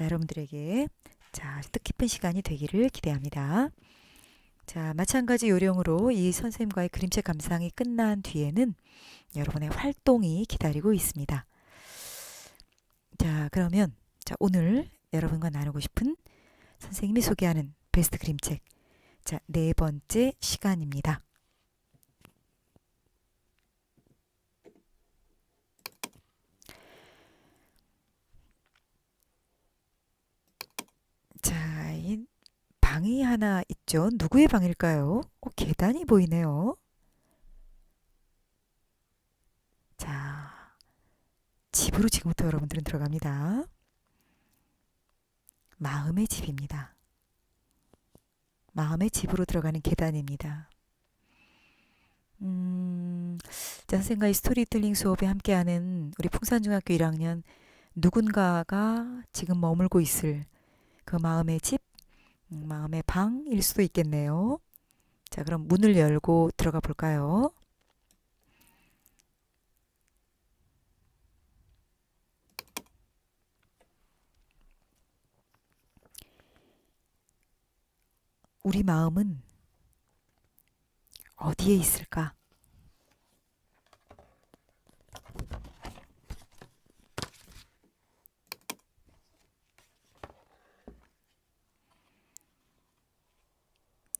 자, 여러분들에게 자, 뜻깊은 시간이 되기를 기대합니다. 자, 마찬가지 요령으로 이 선생님과의 그림책 감상이 끝난 뒤에는 여러분의 활동이 기다리고 있습니다. 자, 그러면 자, 오늘 여러분과 나누고 싶은 선생님이 소개하는 베스트 그림책. 자, 네 번째 시간입니다. 자, 이 방이 하나 있죠. 누구의 방일까요? 어, 계단이 보이네요. 자, 집으로 지금부터 여러분들은 들어갑니다. 마음의 집입니다. 마음의 집으로 들어가는 계단입니다. 음, 자, 선생님과의 스토리텔링 수업에 함께하는 우리 풍산중학교 1학년 누군가가 지금 머물고 있을 그 마음의 집, 음, 마음의 방일 수도 있겠네요. 자, 그럼 문을 열고 들어가 볼까요? 우리 마음은 어디에 있을까?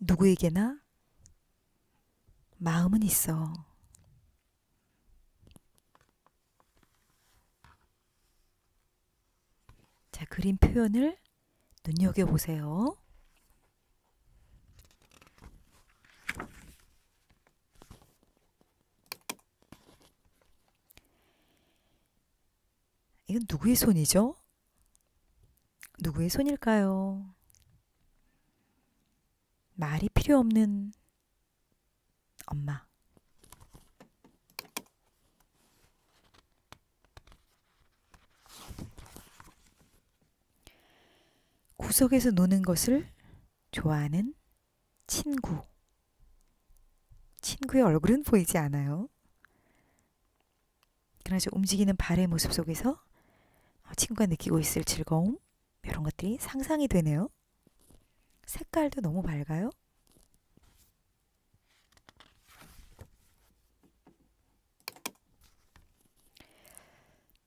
누구에게나 마음은 있어. 자, 그림 표현을 눈여겨보세요. 이건 누구의 손이죠? 누구의 손일까요? 말이 필요 없는 엄마. 구석에서 노는 것을 좋아하는 친구. 친구의 얼굴은 보이지 않아요. 그러나 저 움직이는 발의 모습 속에서 어, 친구가 느끼고 있을 즐거움, 이런 것들이 상상이 되네요. 색깔도 너무 밝아요.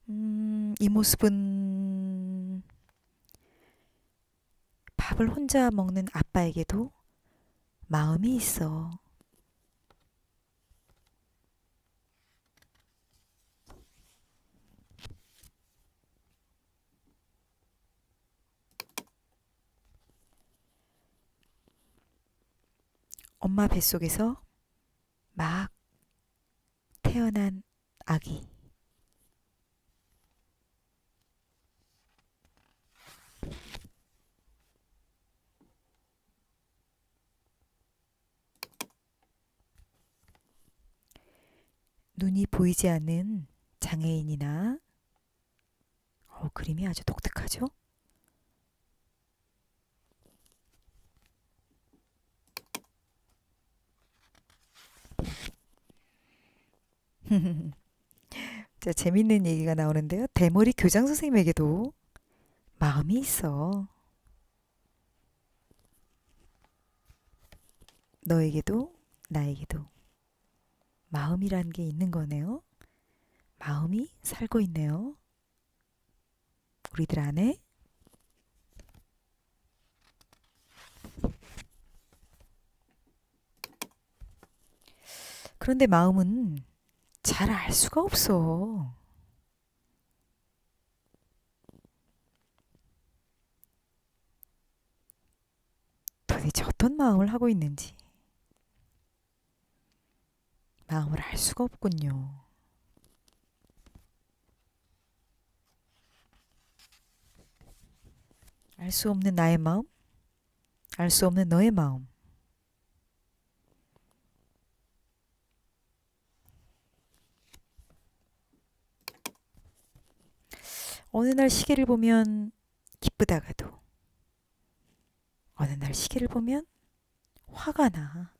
음, 이 모습은 밥을 혼자 먹는 아빠에게도 마음이 있어. 엄마 뱃속에서 막 태어난 아기. 눈이 보이지 않는 장애인이나 어, 그림이 아주 독특하죠? 자, 재밌는 얘기가 나오는데요. 대머리 교장 선생님에게도 마음이 있어. 너에게도 나에게도 마음이란 게 있는 거네요. 마음이 살고 있네요. 우리들 안에 그런데 마음은 잘 알 수가 없어. 도대체 어떤 마음을 하고 있는지 마음을 알 수가 없군요. 알 수 없는 나의 마음, 알 수 없는 너의 마음. 어느 날 시계를 보면 기쁘다가도 어느 날 시계를 보면 화가 나.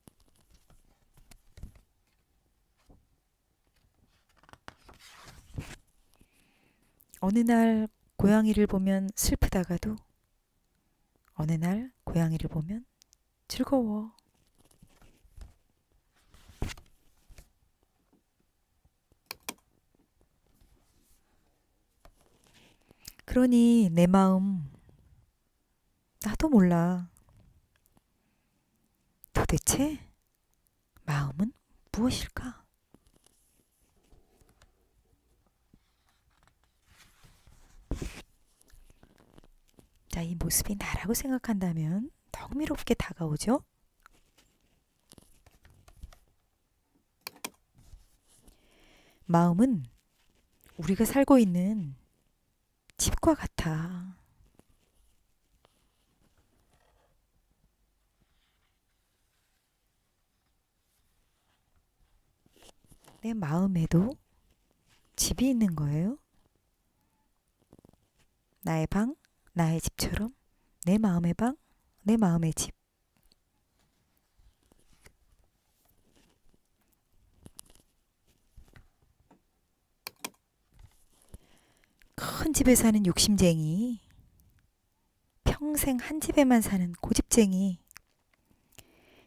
어느 날 고양이를 보면 슬프다가도 어느 날 고양이를 보면 즐거워. 그러니 내 마음 나도 몰라. 도대체 마음은 무엇일까? 자, 이 모습이 나라고 생각한다면 더 흥미롭게 다가오죠? 마음은 우리가 살고 있는 집과 같아. 내 마음에도 집이 있는 거예요. 나의 방, 나의 집처럼 내 마음의 방, 내 마음의 집. 큰 집에 사는 욕심쟁이, 평생 한 집에만 사는 고집쟁이,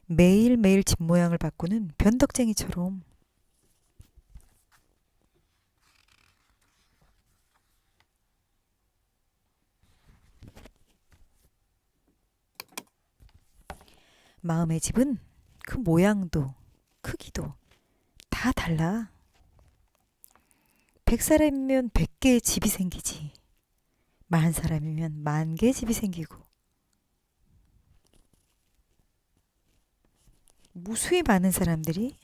매일매일 집 모양을 바꾸는 변덕쟁이처럼. 마음의 집은 그 모양도 크기도 다 달라. 백 사람이면 백 개의 집이 생기지. 만 사람이면 만 개의 집이 생기고. 무수히 많은 사람들이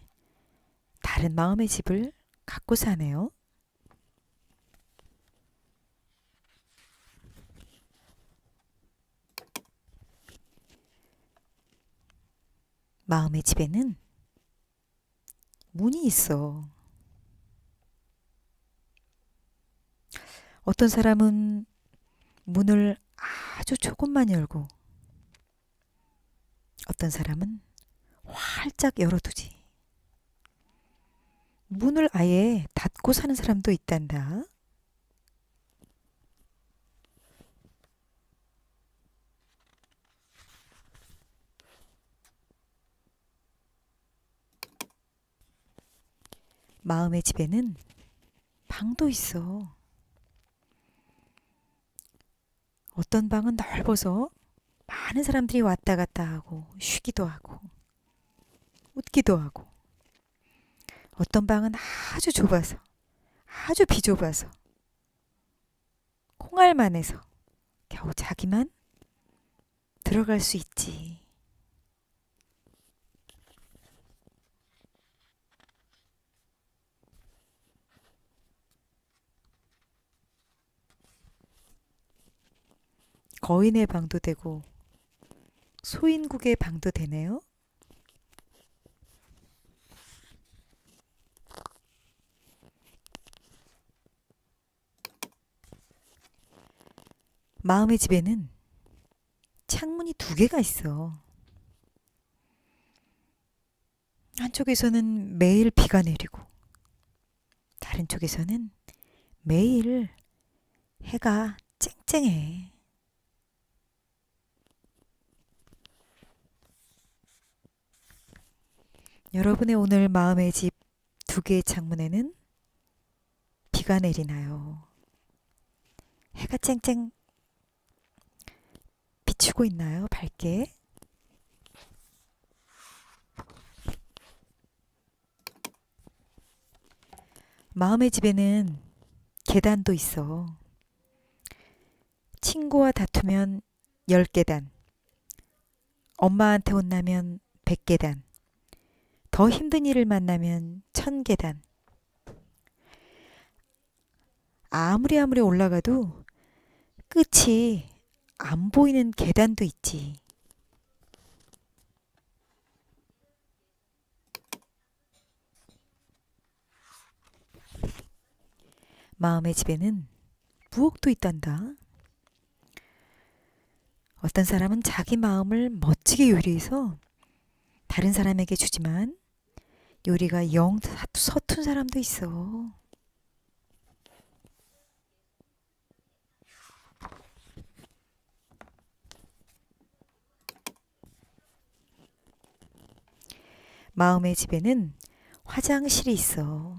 다른 마음의 집을 갖고 사네요. 마음의 집에는 문이 있어. 어떤 사람은 문을 아주 조금만 열고 어떤 사람은 활짝 열어두지. 문을 아예 닫고 사는 사람도 있단다. 마음의 집에는 방도 있어. 어떤 방은 넓어서 많은 사람들이 왔다 갔다 하고 쉬기도 하고 웃기도 하고 어떤 방은 아주 좁아서 아주 비좁아서 콩알만 해서 겨우 자기만 들어갈 수 있지. 거인의 방도 되고 소인국의 방도 되네요. 마음의 집에는 창문이 두 개가 있어. 한쪽에서는 매일 비가 내리고, 다른 쪽에서는 매일 해가 쨍쨍해. 여러분의 오늘 마음의 집 두 개의 창문에는 비가 내리나요? 해가 쨍쨍 비추고 있나요? 밝게? 마음의 집에는 계단도 있어. 친구와 다투면 열 계단, 엄마한테 혼나면 백 계단, 더 힘든 일을 만나면 천 계단. 아무리 아무리 올라가도 끝이 안 보이는 계단도 있지. 마음의 집에는 부엌도 있단다. 어떤 사람은 자기 마음을 멋지게 요리해서 다른 사람에게 주지만 요리가 영 서툰 사람도 있어. 마음의 집에는 화장실이 있어.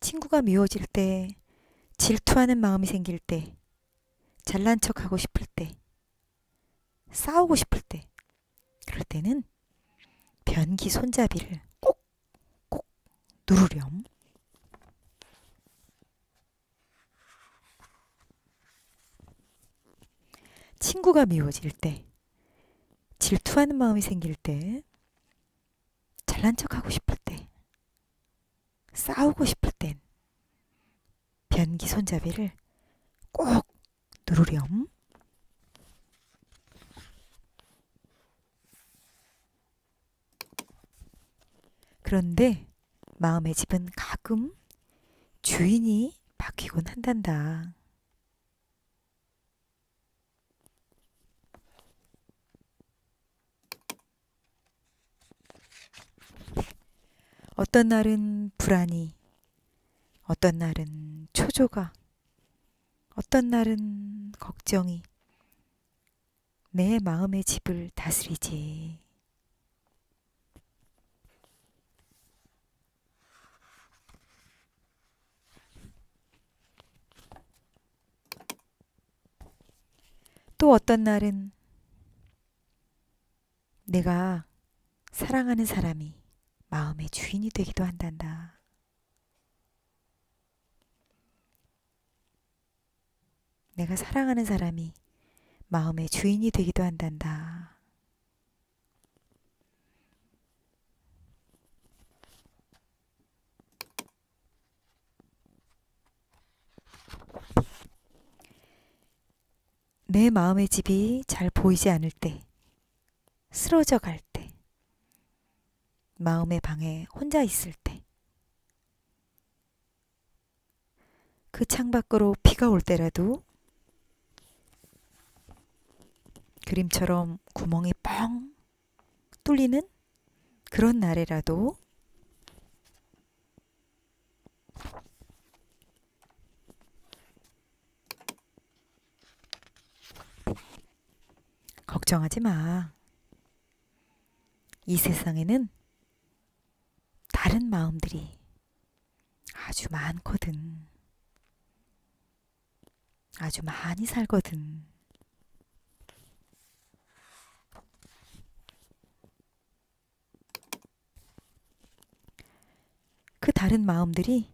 친구가 미워질 때, 질투하는 마음이 생길 때, 잘난 척하고 싶을 때, 싸우고 싶을 때, 그럴 때는 변기 손잡이를 누르렴. 친구가 미워질 때, 질투하는 마음이 생길 때, 잘난 척 하고 싶을 때, 싸우고 싶을 땐 변기 손잡이를 꼭 누르렴. 그런데 마음의 집은 가끔 주인이 바뀌곤 한단다. 어떤 날은 불안이, 어떤 날은 초조가, 어떤 날은 걱정이 내 마음의 집을 다스리지. 또 어떤 날은 내가 사랑하는 사람이 마음의 주인이 되기도 한단다. 내가 사랑하는 사람이 마음의 주인이 되기도 한단다. 내 마음의 집이 잘 보이지 않을 때, 쓰러져 갈 때, 마음의 방에 혼자 있을 때, 그 창밖으로 비가 올 때라도 그림처럼 구멍이 뻥 뚫리는 그런 날에라도 걱정하지 마. 이 세상에는 다른 마음들이 아주 많거든. 아주 많이 살거든. 그 다른 마음들이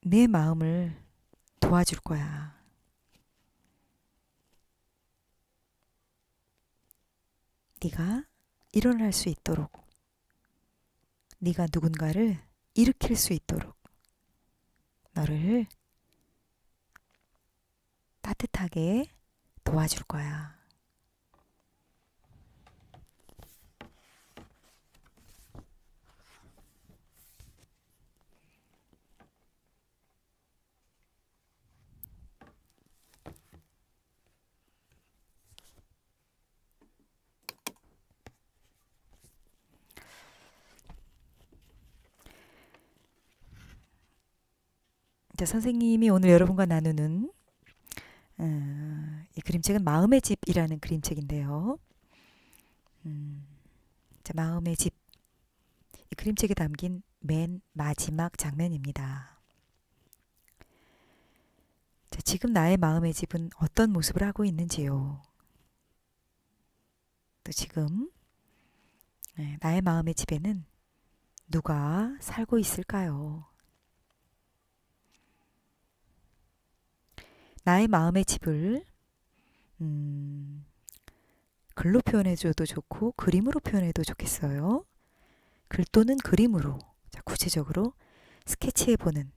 내 마음을 도와줄 거야. 네가 일어날 수 있도록, 네가 누군가를 일으킬 수 있도록 너를 따뜻하게 도와줄 거야. 자, 선생님이 오늘 여러분과 나누는 어, 이 그림책은 마음의 집이라는 그림책인데요. 음, 자, 마음의 집. 이 그림책에 담긴 맨 마지막 장면입니다. 자, 지금 나의 마음의 집은 어떤 모습을 하고 있는지요? 또 지금 네, 나의 마음의 집에는 누가 살고 있을까요? 나의 마음의 집을 음, 글로 표현해줘도 좋고 그림으로 표현해도 좋겠어요. 글 또는 그림으로 자, 구체적으로 스케치해보는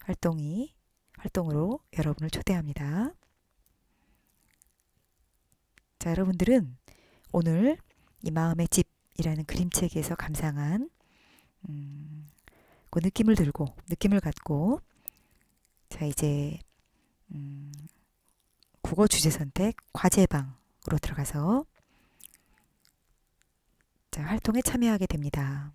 활동이 활동으로 여러분을 초대합니다. 자, 여러분들은 오늘 이 마음의 집이라는 그림책에서 감상한 음, 그 느낌을 들고 느낌을 갖고 자 이제 음, 국어 주제 선택 과제방으로 들어가서 자, 활동에 참여하게 됩니다.